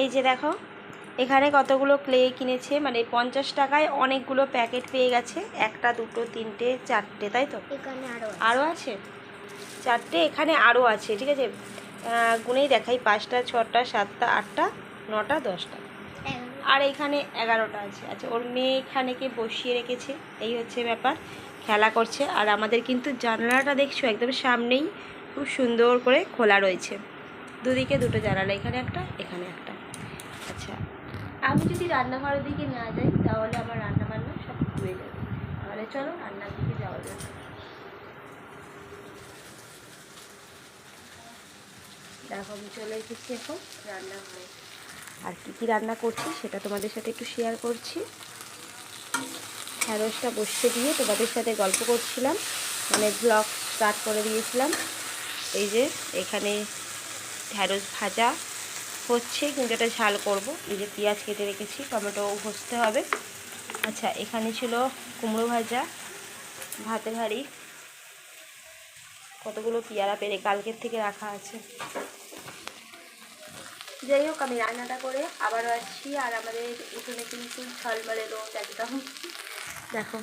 এই যে দেখো এখানে কতগুলো ক্লে কিনেছে মানে পঞ্চাশ টাকায় অনেকগুলো প্যাকেট পেয়ে গেছে একটা দুটো তিনটে চারটে তাই তো? এখানে আরও আরও আছে? চারটে এখানে আরও আছে ঠিক আছে? গুনেই দেখাই পাঁচটা ছটা সাতটা আটটা নটা দশটা। আর এখানে এগারোটা আছে। আচ্ছা ওর মেয়ে এখানে এখানেকে বসিয়ে রেখেছে এই হচ্ছে ব্যাপার খেলা করছে। আর আমাদের কিন্তু জানালাটা দেখছ একদম সামনেই খুব সুন্দর করে খোলা রয়েছে। দুদিকে দুটো জানালা, এখানে একটা এখানে একটা। আচ্ছা আমি যদি রান্নাঘরের দিকে না যাই, তাহলে আমার রান্না বান্না সব হয়ে যাবে। তাহলে চলো রান্নার দিকে যাওয়া যাবে দেখো, আমি চলে এসেছি এখন রান্নাঘরে। আর কী কী রান্না করছি, সেটা তোমাদের সাথে একটু শেয়ার করছি। ঢ্যাঁড়সটা বসিয়ে দিয়ে তোমাদের সাথে গল্প করছিলাম। মানে ব্লগ স্টার্ট করে দিয়েছিলাম। এই যে, এখানে ঢ্যাঁড়স ভাজা হচ্ছে, কিন্তু এটা ঝাল করব। এই যে পেঁয়াজ কেটে রেখেছি, টমেটো ঘষতে হবে। আচ্ছা এখানে ছিল কুমড়ো ভাজা, ভাতের হাঁড়ি। কতগুলো পেয়ারা পেরে কালকের থেকে রাখা আছে। যাই হোক, আমি রান্নাটা করে আবারও আসছি, আর আমাদের উঠোনে কিন্তু ঝলমলে রোদ একদম। দেখো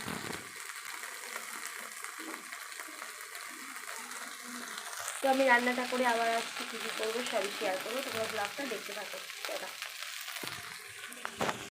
তো আমি রান্নাটা করে আবার আজকে কী কী করব সবই শেয়ার করব। তোমরা ব্লগটা দেখতে থাকো।